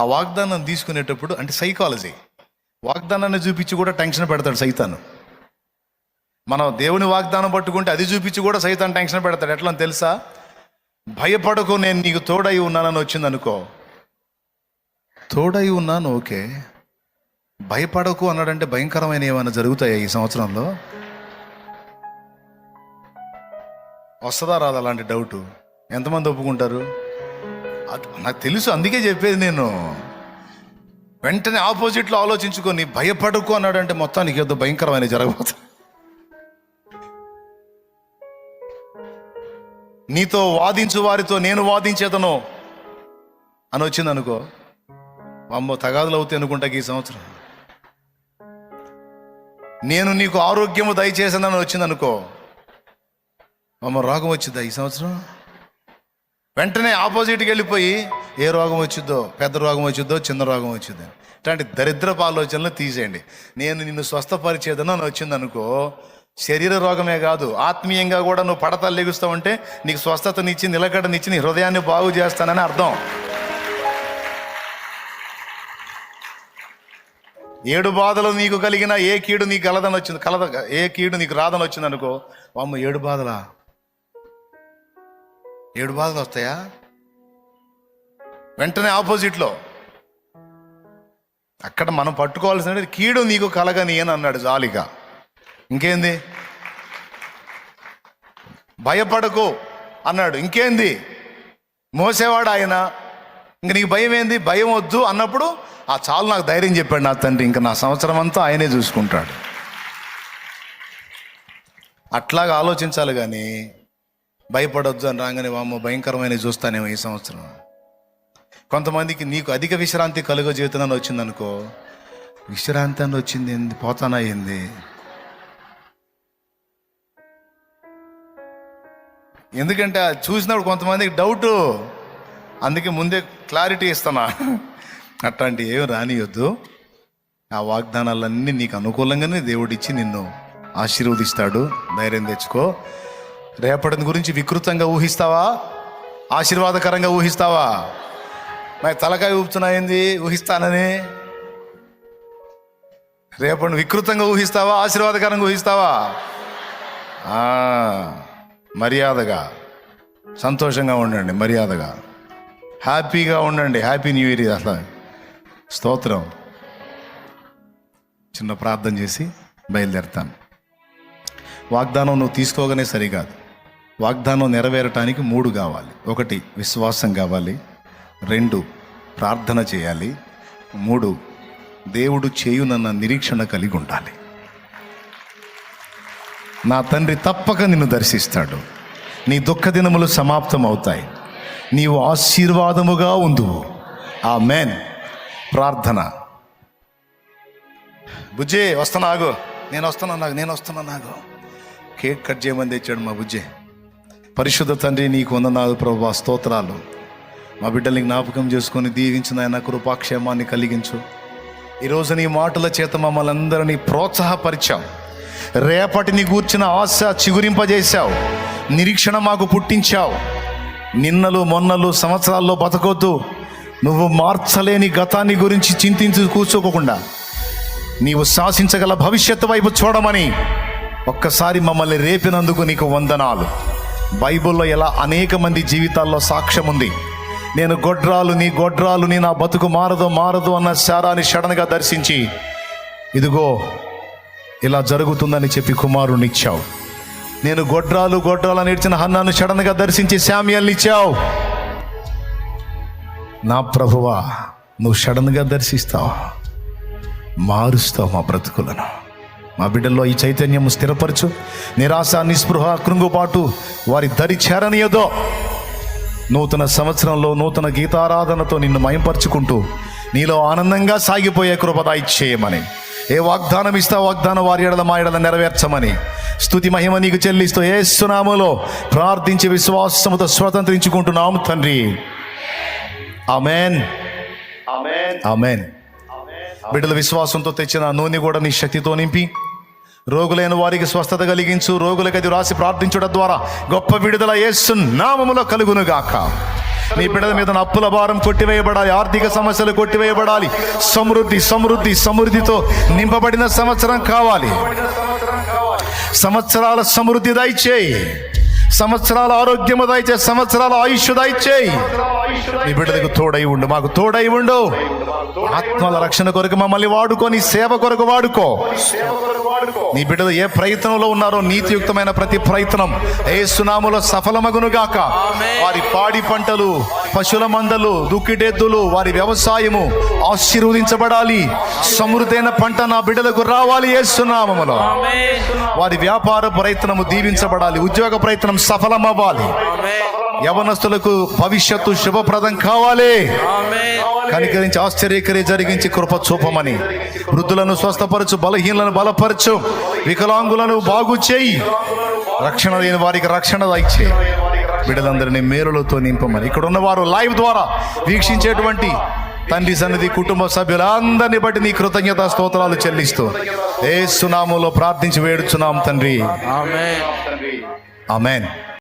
ఆ వాగ్దానం తీసుకునేటప్పుడు అంటే సైకాలజీ. వాగ్దానాన్ని చూపించి కూడా టెన్షన్ పెడతాడు సైతాను. మనం దేవుని వాగ్దానం పట్టుకుంటే అది చూపించి కూడా సైతాన్ టెన్షన్ పెడతాడు. ఎట్లా తెలుసా? భయపడకు నేను నీకు తోడై ఉన్నానని వచ్చింది అనుకో. తోడై ఉన్నాను ఓకే. భయపడకు అన్నాడంటే భయంకరమైన ఏమైనా జరుగుతాయా ఈ సంవత్సరంలో? వస్తుందా రాదా అలాంటి డౌటు? ఎంతమంది ఒప్పుకుంటారు? నాకు తెలుసు అందుకే చెప్పేది నేను. వెంటనే ఆపోజిట్లో ఆలోచించుకొని భయపడకు అన్నాడంటే మొత్తానికి ఏదో భయంకరమైన జరగబోతుంది. నీతో వాదించు వారితో నేను వాదించేదను అని వచ్చింది అనుకో అమ్మో తగాదులు అవుతాయి అనుకుంటా ఈ సంవత్సరం. నేను నీకు ఆరోగ్యము దయచేసానని వచ్చింది అనుకో అమ్మ రోగం వచ్చిందా ఈ సంవత్సరం? వెంటనే ఆపోజిట్కి వెళ్ళిపోయి ఏ రోగం వచ్చిద్దో పెద్ద రోగం వచ్చిద్దో చిన్న రోగం వచ్చిద్దో ఇట్లాంటి దరిద్రపు ఆలోచనలు తీసేయండి. నేను నిన్ను స్వస్థపరిచేదను అని వచ్చింది అనుకో శరీర రోగమే కాదు ఆత్మీయంగా కూడా నువ్వు పడతలు లెగుస్తావంటే నీకు స్వస్థతనిచ్చి నిలకడనిచ్చి నీ హృదయాన్ని బాగు చేస్తానని అర్థం. ఏడు బాధలు నీకు కలిగిన ఏ కీడు నీకు కలదని వచ్చింది కలద ఏ కీడు నీకు రాదని వచ్చింది అనుకో అమ్మ ఏడు బాధలా? ఏడు బాధలు వస్తాయా? వెంటనే ఆపోజిట్లో. అక్కడ మనం పట్టుకోవాల్సిన కీడు నీకు కలగని అని అన్నాడు జాలిగా. ఇంకేంది? భయపడకు అన్నాడు. ఇంకేంది? మోసేవాడు ఆయన. ఇంక నీకు భయం ఏంది? భయం వద్దు అన్నప్పుడు ఆ చాలు నాకు ధైర్యం చెప్పాడు నా తండ్రి. ఇంకా నా సంవత్సరం అంతా ఆయనే చూసుకుంటాడు. అట్లాగా ఆలోచించాలి కానీ భయపడొద్దు అని రాగానే వామ్మ భయంకరమైన చూస్తానేమో ఈ సంవత్సరం. కొంతమందికి నీకు అధిక విశ్రాంతి కలుగ జీవితంలో వచ్చిందనుకో విశ్రాంతి అని వచ్చింది ఏంది? పోతానా ఏంది? ఎందుకంటే చూసినప్పుడు కొంతమందికి డౌటు. అందుకే ముందే క్లారిటీ ఇస్తున్నా. అట్లాంటి ఏం రానియొద్దు. ఆ వాగ్దానాలన్నీ నీకు అనుకూలంగానే దేవుడిచ్చి నిన్ను ఆశీర్వదిస్తాడు. ధైర్యం తెచ్చుకో. రేపటి గురించి వికృతంగా ఊహిస్తావా? ఆశీర్వాదకరంగా ఊహిస్తావా? మరి తలకాయ ఊపుతున్నాయింది ఊహిస్తానని. రేపటి వికృతంగా ఊహిస్తావా? ఆశీర్వాదకరంగా ఊహిస్తావా? మర్యాదగా. సంతోషంగా ఉండండి మర్యాదగా. హ్యాపీగా ఉండండి. హ్యాపీ న్యూ ఇయర్ అసలు. స్తోత్రం. చిన్న ప్రార్థన చేసి బయలుదేరుతాను. వాగ్దానం నువ్వు తీసుకోగానే సరికాదు. వాగ్దానం నెరవేరటానికి మూడు కావాలి. ఒకటి విశ్వాసం కావాలి. రెండు ప్రార్థన చేయాలి. మూడు దేవుడు చేయునన్న నిరీక్షణ కలిగి ఉండాలి. నా తండ్రి తప్పక నిన్ను దర్శిస్తాడు. నీ దుఃఖ దినములు సమాప్తం అవుతాయి నీవు ఆశీర్వాదముగా ఉందువు. ఆ మేన్ ప్రార్థన. బుజ్జే వస్తున్నా ఆగు. నేను వస్తున్నా నాకు నేను వస్తున్నా నాకు కేక్ కట్ చేయమని తెచ్చాడు మా బుజ్జే. పరిశుద్ధ తండ్రి నీకు వందనాలు ప్రభు స్తోత్రాలు. మా బిడ్డల్ని జ్ఞాపకం చేసుకొని దీవించిన ఆయన కృపాక్షేమాన్ని కలిగించు. ఈరోజు నీ మాటల చేత మమ్మల్ని అందరినీ ప్రోత్సాహపరిచావు. రేపటిని గూర్చిన ఆశ చిగురింపజేశావు. నిరీక్షణ మాకు పుట్టించావు. నిన్నలు మొన్నలు సంవత్సరాల్లో బతకొద్దు. నువ్వు మార్చలేని గతాన్ని గురించి చింతించి కూర్చోకోకుండా. నీవు శాసించగల భవిష్యత్తు వైపు చూడమని ఒక్కసారి మమ్మల్ని రేపినందుకు నీకు వందనాలు. బైబిల్లో ఎలా అనేక మంది జీవితాల్లో సాక్ష్యం ఉంది. నేను గొడ్రాలు నీ గొడ్రాలు నీ నా బతుకు మారదు మారదు అన్న శారాన్ని సడన్గా దర్శించి ఇదిగో ఇలా జరుగుతుందని చెప్పి కుమారుని ఇచ్చావు. నేను గొడ్రాలు గొడ్రాలు అని ఇచ్చిన హన్నాను సడన్గా దర్శించి శామ్యాల్ని ఇచ్చావు. నా ప్రభువా నువ్వు సడన్గా దర్శిస్తావు. మారుస్తావు మా బ్రతుకులను. మా బిడ్డల్లో ఈ చైతన్యం స్థిరపరచు. నిరాశ నిస్పృహ కృంగుబాటు వారి దరి చేరనియదో. నూతన సంవత్సరంలో నూతన గీతారాధనతో నిన్ను మయంపరుచుకుంటూ నీలో ఆనందంగా సాగిపోయే కృపద ఇచ్చేయమని ఏ వాగ్దానం ఇస్తా వాగ్దానం వారి ఎడల మా ఎడల నెరవేర్చమని. స్తుతి మహిమ నీకు చెల్లిస్తూ ఏ సునాములో ప్రార్థించి విశ్వాసముతో స్వతంత్రించుకుంటున్నాము తండ్రి. ఆమెన్. ఆమెన్. బిడ్డల విశ్వాసంతో తెచ్చిన నూనె కూడా నీ శక్తితో నింపి రోగులైన వారికి స్వస్థత కలిగించు రోగుల అది రాసి ప్రార్థించడం ద్వారా గొప్ప విడుదల యేసు నామములో కలుగునుగాక. నీ బిడ్డల మీద అప్పుల భారం కొట్టివేయబడాలి ఆర్థిక సమస్యలు కొట్టివేయబడాలి సమృద్ధి సమృద్ధి సమృద్ధితో నింపబడిన సంవత్సరం కావాలి. సంవత్సరాల సమృద్ధి దయచేయి సంవత్సరాల ఆరోగ్యము దయచేయి సంవత్సరాల ఆయుష్ దయచేయి. నీ బిడ్డలకు తోడై ఉండు. మాకు తోడై ఉండు. ఆత్మల రక్షణ కొరకు మమ్మల్ని వాడుకో నీ సేవ కొరకు వాడుకో. నీ బిడ్డలు ఏ ప్రయత్నంలో ఉన్నారో నీతియుక్తమైన ప్రతి ప్రయత్నం ఏ సునాములో సఫలమగును గాక వారి పాడి పంటలు పశువుల మందలు దుక్కిటెద్దులు వారి వ్యవసాయము ఆశీర్వదించబడాలి. సమృద్ధైన పంట నా బిడ్డలకు రావాలి ఏ సునామములో వారి వ్యాపార ప్రయత్నము దీవించబడాలి. ఉద్యోగ ప్రయత్నం సఫలమవ్వాలి. యవనస్తులకు భవిష్యత్తు శుభప్రదం కావాలి. కనికరించి ఆశ్చర్యకరి జరిగించి కృప చూపమని. వృద్ధులను స్వస్థపరచు బలహీనలను బలపరచు వికలాంగులను బాగు చేయి. రక్షణ లేని వారికి రక్షణ దయచే. బిడ్డలందరినీ మేలులతో నింపమని. ఇక్కడ ఉన్నవారు లైవ్ ద్వారా వీక్షించేటువంటి తండ్రి సన్నిధి కుటుంబ సభ్యులందరినీ బట్టి నీ కృతజ్ఞత స్తోత్రాలు చెల్లిస్తూ ఏ సునాములో ప్రార్థించి వేడుచున్నాం తండ్రి. ఆమె ఆమెన్.